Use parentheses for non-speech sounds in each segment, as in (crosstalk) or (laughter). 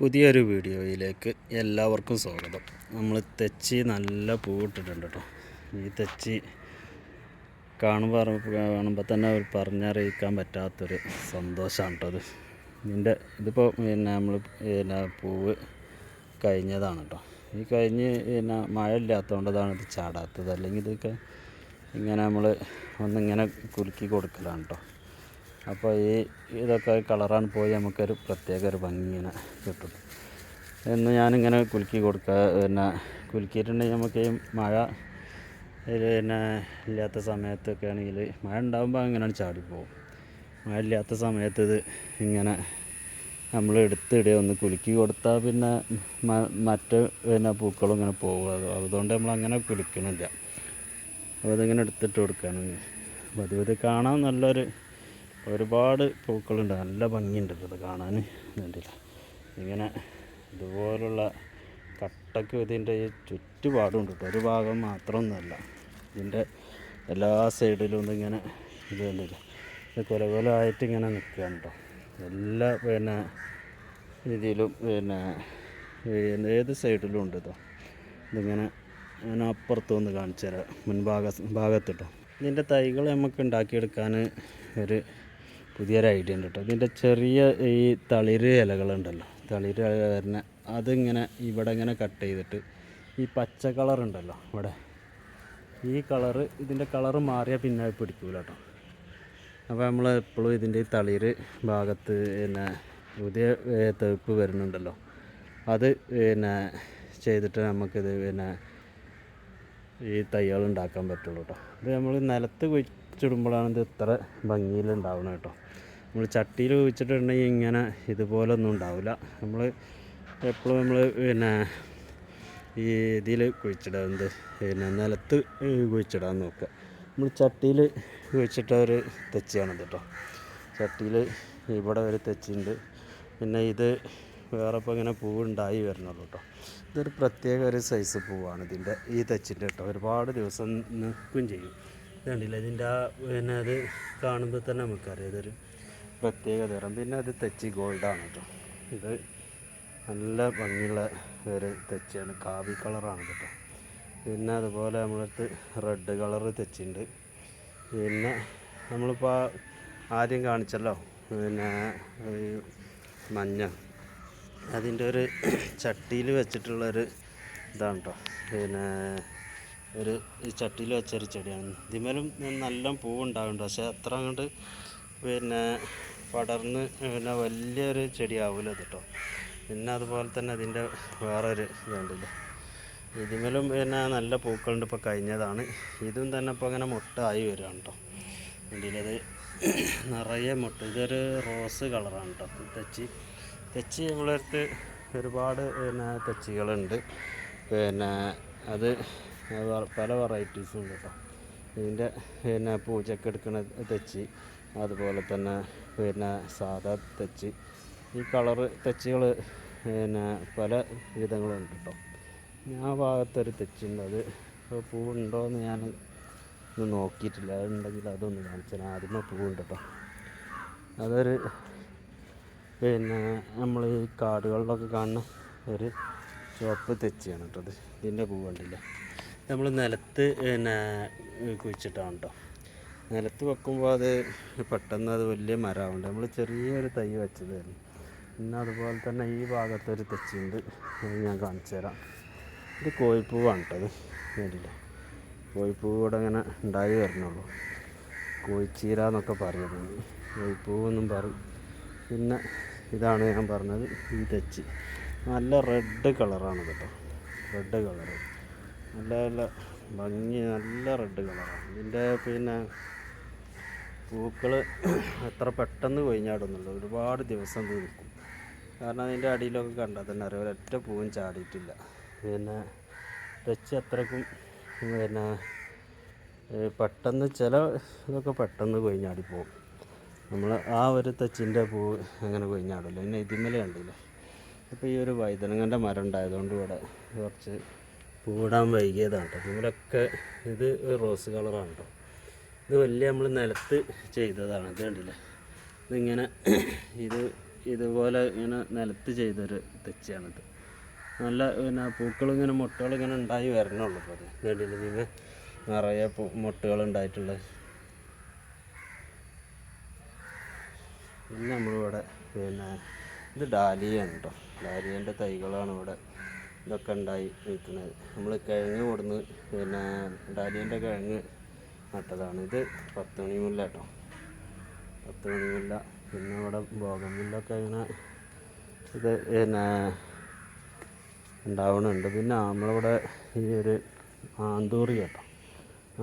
പുതിയൊരു വീഡിയോയിലേക്ക് എല്ലാവർക്കും സ്വാഗതം. നമ്മൾ തെച്ചി നല്ല പൂവിട്ടിട്ടുണ്ട് കേട്ടോ ഈ തെച്ചി കാണുമ്പോൾ കാണുമ്പോൾ തന്നെ ഒരു പറഞ്ഞറിയിക്കാൻ പറ്റാത്തൊരു സന്തോഷമാണ് കേട്ടോ അത്. ഇതിന്റെ ഇതിപ്പോൾ പിന്നെ നമ്മൾ പിന്നെ പൂവ് കഴിഞ്ഞതാണ് കേട്ടോ ഈ കഴിഞ്ഞ് പിന്നെ മഴ ഇല്ലാത്തതുകൊണ്ട് അതാണ് ഇത് ചാടാത്തത്. അല്ലെങ്കിൽ ഇതൊക്കെ ഇങ്ങനെ നമ്മൾ ഒന്നിങ്ങനെ കുലുക്കി കൊടുക്കലാണ് കേട്ടോ അപ്പോൾ ഈ ഇതൊക്കെ കളറാണ് പോയി നമുക്കൊരു പ്രത്യേക ഒരു ഭംഗി ഇങ്ങനെ കിട്ടും. എന്ന് ഞാനിങ്ങനെ കുലുക്കി കൊടുക്കുക പിന്നെ കുലുക്കിയിട്ടുണ്ടെങ്കിൽ നമുക്ക് ഈ മഴ പിന്നെ ഇല്ലാത്ത സമയത്തൊക്കെ ആണെങ്കിൽ മഴ ഉണ്ടാകുമ്പോൾ അങ്ങനെയാണ് ചാടിപ്പോവും മഴ ഇല്ലാത്ത സമയത്ത് ഇത് ഇങ്ങനെ നമ്മൾ എടുത്തിടുക ഒന്ന് കുലുക്കി കൊടുത്താൽ പിന്നെ മറ്റ് പിന്നെ പൂക്കളും ഇങ്ങനെ പോകും. അത് അതുകൊണ്ട് നമ്മൾ അങ്ങനെ കുലുക്കണില്ല. അപ്പോൾ അതിങ്ങനെ എടുത്തിട്ട് കൊടുക്കുകയാണ് അപ്പോൾ അത് ഇത് കാണാൻ നല്ലൊരു ഒരുപാട് പൂക്കളുണ്ട്. നല്ല ഭംഗിയുണ്ട് കേട്ടോ ഇത് കാണാൻ കണ്ടില്ല ഇങ്ങനെ ഇതുപോലുള്ള കട്ടക്ക് ഇതിന്റെ ഈ ചുറ്റുപാടും കേട്ടോ. ഒരു ഭാഗം മാത്രമൊന്നുമല്ല. ഇതിന്റെ എല്ലാ സൈഡിലും ഇതിങ്ങനെ ഇത് കണ്ടില്ല? ഇത് കൊല കൊലമായിട്ട് ഇങ്ങനെ നിൽക്കുകയാണ് കേട്ടോ. എല്ലാ പിന്നെ രീതിയിലും പിന്നെ ഏത് സൈഡിലും ഉണ്ട് കേട്ടോ ഇതിങ്ങനെ ഞാൻ അപ്പുറത്തൊന്ന് കാണിച്ചു തരാം. മുൻഭാഗ ഭാഗത്തിട്ടോ ഇതിന്റെ തൈകൾ നമുക്ക് ഉണ്ടാക്കിയെടുക്കാൻ ഒരു പുതിയൊരു ഐഡിയ ഉണ്ട് കേട്ടോ ഇതിന്റെ ചെറിയ ഈ തളിര് ഇലകളുണ്ടല്ലോ. തളിര് ഇല വരുന്ന അതിങ്ങനെ ഇവിടെ ഇങ്ങനെ കട്ട് ചെയ്തിട്ട് ഈ പച്ച കളർ ഉണ്ടല്ലോ ഇവിടെ. ഈ കളറ് ഇതിന്റെ കളറ് മാറിയാൽ പിന്നെ പിടിക്കൂല കേട്ടോ അപ്പോൾ നമ്മൾ എപ്പോഴും ഇതിന്റെ ഈ തളിര് ഭാഗത്ത് പിന്നെ പുതിയ തെപ്പ് വരുന്നുണ്ടല്ലോ. അത് പിന്നെ ചെയ്തിട്ട് നമുക്കിത് പിന്നെ ഈ തൈകൾ ഉണ്ടാക്കാൻ പറ്റുള്ളൂ കേട്ടോ ഇത് നമ്മൾ നിലത്ത് കുഴിച്ചിടുമ്പോഴാണ് ഇത് ഇത്ര ഭംഗിയിൽ ഉണ്ടാവുന്നത് കേട്ടോ. നമ്മൾ ചട്ടിയിൽ കുഴിച്ചിട്ടുണ്ടെങ്കിൽ ഇങ്ങനെ ഇതുപോലെ ഒന്നും ഉണ്ടാവില്ല. നമ്മൾ എപ്പോഴും നമ്മൾ പിന്നെ ഈ ഇതിൽ കുഴിച്ചിടുക എന്ത് പിന്നെ നിലത്ത് കുഴിച്ചിടാൻ നോക്കുക. നമ്മൾ ചട്ടിയിൽ കുഴിച്ചിട്ട ഒരു തെച്ചിയാണിത് കേട്ടോ. ചട്ടിയിൽ ഇവിടെ ഒരു തെച്ചിണ്ട്. പിന്നെ ഇത് വേറെ ഇപ്പോൾ ഇങ്ങനെ പൂവുണ്ടായി വരുന്നുള്ളൂ കേട്ടോ. ഇതൊരു പ്രത്യേക ഒരു സൈസ് പൂവാണ് ഇതിന്റെ ഈ തെച്ചിന്റെ കേട്ടോ. ഒരുപാട് ദിവസം നിൽക്കുകയും ചെയ്യും. കണ്ടില്ല. ഇതിന്റെ ആ പിന്നെ അത് കാണുമ്പോൾ തന്നെ നമുക്കറിയാം. ഇതൊരു പ്രത്യേക നിറം. പിന്നെ അത് തെച്ചി ഗോൾഡാണ് കേട്ടോ. ഇത് നല്ല ഭംഗിയുള്ള ഒരു തെച്ചിയാണ്. കാവി കളറാണ് കേട്ടോ. പിന്നെ അതുപോലെ നമ്മളടുത്ത് റെഡ് കളറ് തെച്ചിണ്ട്. പിന്നെ നമ്മളിപ്പോൾ ആദ്യം കാണിച്ചല്ലോ. പിന്നെ മഞ്ഞ. അതിന്റെ ഒരു ചട്ടിയിൽ വെച്ചിട്ടുള്ളൊരു ഇതാണ് കേട്ടോ. പിന്നെ ഒരു ചട്ടിയിൽ വെച്ചൊരു ചെടിയാണ്. ഇതിമേലും നല്ല പൂവുണ്ടാകുന്നുണ്ട് പക്ഷേ അത്ര അങ്ങോട്ട് പിന്നെ പടർന്ന് പിന്നെ വലിയൊരു ചെടിയാവില്ല ഇത് കേട്ടോ പിന്നെ അതുപോലെ തന്നെ അതിന്റെ വേറൊരു ഇതുണ്ടല്ലോ. ഇതിമേലും പിന്നെ നല്ല പൂക്കളുണ്ട് ഇപ്പോൾ കഴിഞ്ഞതാണ്. ഇതും തന്നെ ഇപ്പോൾ അങ്ങനെ മുട്ടായി വരികയാണ് കേട്ടോ ഇതിലത് നിറയെ മുട്ട ഇതൊരു റോസ് കളറാണ് കേട്ടോ തെച്ചി തെച്ചി നമ്മളടുത്ത് ഒരുപാട് പിന്നെ തെച്ചികളുണ്ട്. പിന്നെ അത് പല വെറൈറ്റീസും ഉണ്ട് കേട്ടോ ഇതിന്റെ പിന്നെ പൂജയ്ക്ക് എടുക്കുന്ന തെച്ചി അതുപോലെ തന്നെ പിന്നെ സാധാ തെച്ചി. ഈ കളറ് തെച്ചികൾ പിന്നെ പല വിധങ്ങളുണ്ട് കേട്ടോ ഞാൻ ഭാഗത്തൊരു തെച്ചുണ്ട്. അത് പൂവുണ്ടോ എന്ന് ഞാൻ ഒന്ന് നോക്കിയിട്ടില്ല. അതുണ്ടെങ്കിൽ അതൊന്ന് കാണിച്ചാൽ ആദ്യമേ പൂവുണ്ട് കേട്ടോ അതൊരു പിന്നെ നമ്മൾ ഈ കാടുകളിലൊക്കെ കാണുന്ന ഒരു ചുവപ്പ് തെച്ചിയാണ് കേട്ടോ അത് ഇതിന്റെ പൂ കണ്ടില്ല? നമ്മൾ നിലത്ത് പിന്നെ കുഴിച്ചിട്ടാണ് കേട്ടോ നിലത്ത് വെക്കുമ്പോൾ അത് പെട്ടെന്ന് അത് വലിയ മരമാവുണ്ട് നമ്മൾ ചെറിയൊരു തൈ വെച്ചതായിരുന്നു. പിന്നെ അതുപോലെ തന്നെ ഈ ഭാഗത്തൊരു തെച്ചുണ്ട്. അത് ഞാൻ കാണിച്ചു തരാം. ഇത് കോഴിപ്പൂവാണ് കേട്ടോ അത് കണ്ടില്ലേ കോഴിപ്പൂവ് ഇവിടെ ഇങ്ങനെ ഉണ്ടായി വരുന്നുള്ളൂ. കോഴിച്ചീര എന്നൊക്കെ പറയുന്നത്. കോഴിപ്പൂവെന്നും പറയും. പിന്നെ ഇതാണ് ഞാൻ പറഞ്ഞത് ഈ തെച്ചി. നല്ല റെഡ് കളറാണ് കേട്ടോ റെഡ് കളറ്. നല്ല നല്ല ഭംഗി നല്ല റെഡ് കളറാണ് ഇതിന്റെ പിന്നെ പൂക്കൾ എത്ര പെട്ടെന്ന് കൊഴിഞ്ഞാടുന്നുള്ളൂ ഒരുപാട് ദിവസം നിൽക്കും. കാരണം അതിന്റെ അടിയിലൊക്കെ കണ്ടാൽ തന്നെ അറിയാം. ഒരൊറ്റ പൂവും ചാടിയിട്ടില്ല. പിന്നെ തെച്ചി അത്രക്കും പിന്നെ പെട്ടെന്ന് ചില ഇതൊക്കെ പെട്ടെന്ന് കൊഴിഞ്ഞാടി പോകും. നമ്മൾ ആ ഒരു തെച്ചിന്റെ പൂവ് അങ്ങനെ കൊഴിഞ്ഞാടില്ല. പിന്നെ ഇതിമല കണ്ടില്ലേ? അപ്പോൾ ഈ ഒരു വൈതനങ്ങന്റെ മരം ഉണ്ടായതുകൊണ്ട് ഇവിടെ കുറച്ച് പൂവിടാൻ വൈകിയതാണ് കേട്ടോ. ഇതിലൊക്കെ ഇത് റോസ് കളറാണ് കേട്ടോ. ഇത് വലിയ നമ്മൾ നിലത്ത് ചെയ്തതാണ്. ഇത് കണ്ടില്ലേ? ഇതിങ്ങനെ (clears throat) ഇത് ഇതുപോലെ ഇങ്ങനെ നിലത്ത് ചെയ്തൊരു തെച്ചിയാണിത്. നല്ല പിന്നെ മുട്ടകൾ ഇങ്ങനെ ഉണ്ടായി വരണുള്ളൂ അത്. കണ്ടില്ല? ഇതിന് നിറയെ മുട്ടുകൾ ഉണ്ടായിട്ടുള്ളത് പിന്നെ നമ്മളിവിടെ പിന്നെ ഇത് ഡാലിയാണ് കേട്ടോ. ഡാലിയന്റെ തൈകളാണ് ഇവിടെ ഇതൊക്കെ ഉണ്ടായി നിൽക്കുന്നത്. നമ്മൾ കിഴങ്ങ് കൊടുന്ന് പിന്നെ ഡാലിയന്റെ കിഴങ്ങ് നട്ടതാണ്. ഇത് പത്ത് മണി മുല്ല കേട്ടോ. പത്ത് മണി മുല്ല പിന്നെ ഇവിടെ ബോഗമുല്ലൊക്കെ ഇങ്ങനെ ഇത് പിന്നെ ഉണ്ടാവണുണ്ട്. പിന്നെ നമ്മളിവിടെ ഈ ഒരു ആന്തൂറി കേട്ടോ.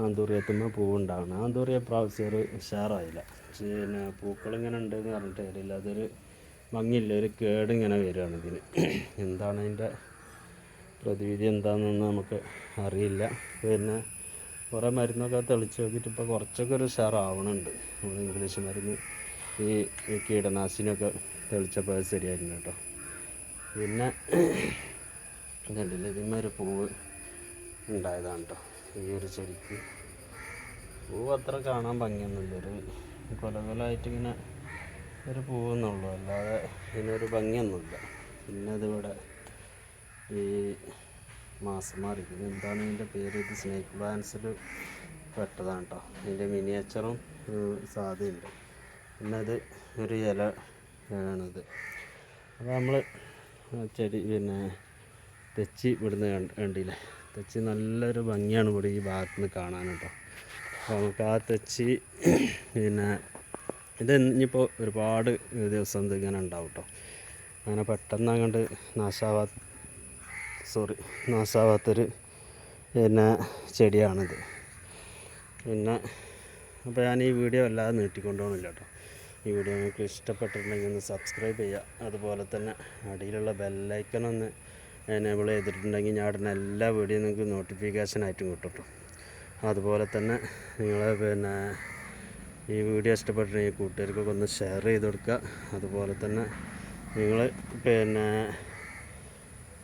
ആന്തൂറിയത്തുമ്പോൾ പൂവുണ്ടാവണം. ആന്തൂറിയ പ്രാവശ്യം ഒരു ഉഷാറായില്ല. പിന്നെ പൂക്കളിങ്ങനെ ഉണ്ടെന്ന് പറഞ്ഞിട്ട് കാര്യമില്ല. അതൊരു ഭംഗിയില്ല. ഒരു കേടിങ്ങനെ വരികയാണ് ഇതിന്. എന്താണ് അതിന്റെ പ്രതിവിധി എന്താണെന്നൊന്നും നമുക്ക് അറിയില്ല. പിന്നെ കുറേ മരുന്നൊക്കെ തെളിച്ച് നോക്കിയിട്ട് ഇപ്പോൾ കുറച്ചൊക്കെ ഒരു ഉഷാറാവണുണ്ട്. നമ്മൾ ഇംഗ്ലീഷ് മരുന്ന് ഈ കീടനാശിനിയൊക്കെ തെളിച്ചപ്പോൾ അത് ശരിയായിരുന്നു കേട്ടോ. പിന്നെ കണ്ടില്ല ഒരു പൂവ് ഉണ്ടായതാണ് കേട്ടോ. ഈ ഒരു ചെടിക്ക്. പൂവ് അത്ര കാണാൻ ഭംഗിയൊന്നുമില്ല. ഒരു കൊല കൊലമായിട്ട് ഇങ്ങനെ ഒരു പൂവെന്നുള്ളൂ. അല്ലാതെ ഇതിനൊരു ഭംഗിയൊന്നുമില്ല. പിന്നെ ഇതിവിടെ ഈ മാസം മാറി എന്താണ് ഇതിന്റെ പേര്? ഇത് സ്നേക്ക് ബാൻസിൽ പെട്ടതാണ് കേട്ടോ ഇതിന്റെ മിനിയേച്ചറും സാധ്യതയുണ്ട് പിന്നെ അത് ഒരു ഇല ആണിത്. അപ്പോൾ നമ്മൾ ചെടി പിന്നെ തെച്ചി ഇവിടുന്ന് കണ്ട് കണ്ടില്ലേ? തെച്ചി നല്ലൊരു ഭംഗിയാണ് ഇവിടെ ഈ ഭാഗത്ത് നിന്ന് കാണാൻ കേട്ടോ അപ്പോൾ നമുക്ക് ആ തെച്ചി പിന്നെ ഇത് ഇനിയിപ്പോൾ ഒരുപാട് ദിവസം ഇത് ഇങ്ങനെ ഉണ്ടാവും കേട്ടോ അങ്ങനെ പെട്ടെന്ന് അങ്ങോട്ട് നാശാവാ സോറി നാശാവാത്തൊരു പിന്നെ ചെടിയാണിത്. പിന്നെ അപ്പോൾ ഞാൻ ഈ വീഡിയോ വല്ലാതെ നീട്ടിക്കൊണ്ടുപോകണില്ല കേട്ടോ ഈ വീഡിയോ നിങ്ങൾക്ക് ഇഷ്ടപ്പെട്ടിട്ടുണ്ടെങ്കിൽ ഒന്ന് സബ്സ്ക്രൈബ് ചെയ്യുക അതുപോലെ തന്നെ അടിയിലുള്ള ബെല്ലൈക്കൺ ഒന്ന് എനേബിൾ ചെയ്തിട്ടുണ്ടെങ്കിൽ ഞാൻ ഇടുന്ന എല്ലാ വീഡിയോ നിങ്ങൾക്ക് നോട്ടിഫിക്കേഷൻ ആയിട്ടും കിട്ടും കേട്ടോ അതുപോലെ തന്നെ നിങ്ങൾ പിന്നെ ഈ വീഡിയോ ഇഷ്ടപ്പെട്ടിട്ടുണ്ടെങ്കിൽ കൂട്ടുകാർക്കൊക്കെ ഒന്ന് ഷെയർ ചെയ്ത് കൊടുക്കുക. അതുപോലെ തന്നെ നിങ്ങൾ പിന്നെ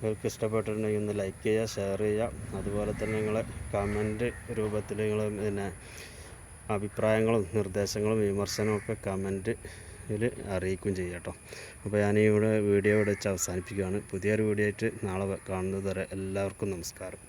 നിങ്ങൾക്ക് ഇഷ്ടപ്പെട്ടിട്ടുണ്ടെങ്കിൽ ഒന്ന് ലൈക്ക് ചെയ്യുക ഷെയർ ചെയ്യുക. അതുപോലെ തന്നെ നിങ്ങൾ കമന്റ് രൂപത്തിൽ നിങ്ങൾ പിന്നെ അഭിപ്രായങ്ങളും നിർദ്ദേശങ്ങളും വിമർശനവും ഒക്കെ കമന്റിൽ അറിയിക്കുകയും ചെയ്യാം കേട്ടോ. അപ്പോൾ ഞാൻ ഇവിടെ വീഡിയോ ഇവിടെ വെച്ച് അവസാനിപ്പിക്കുകയാണ്. പുതിയൊരു വീഡിയോ ആയിട്ട് നാളെ കാണുന്നത് വരെ എല്ലാവർക്കും നമസ്കാരം.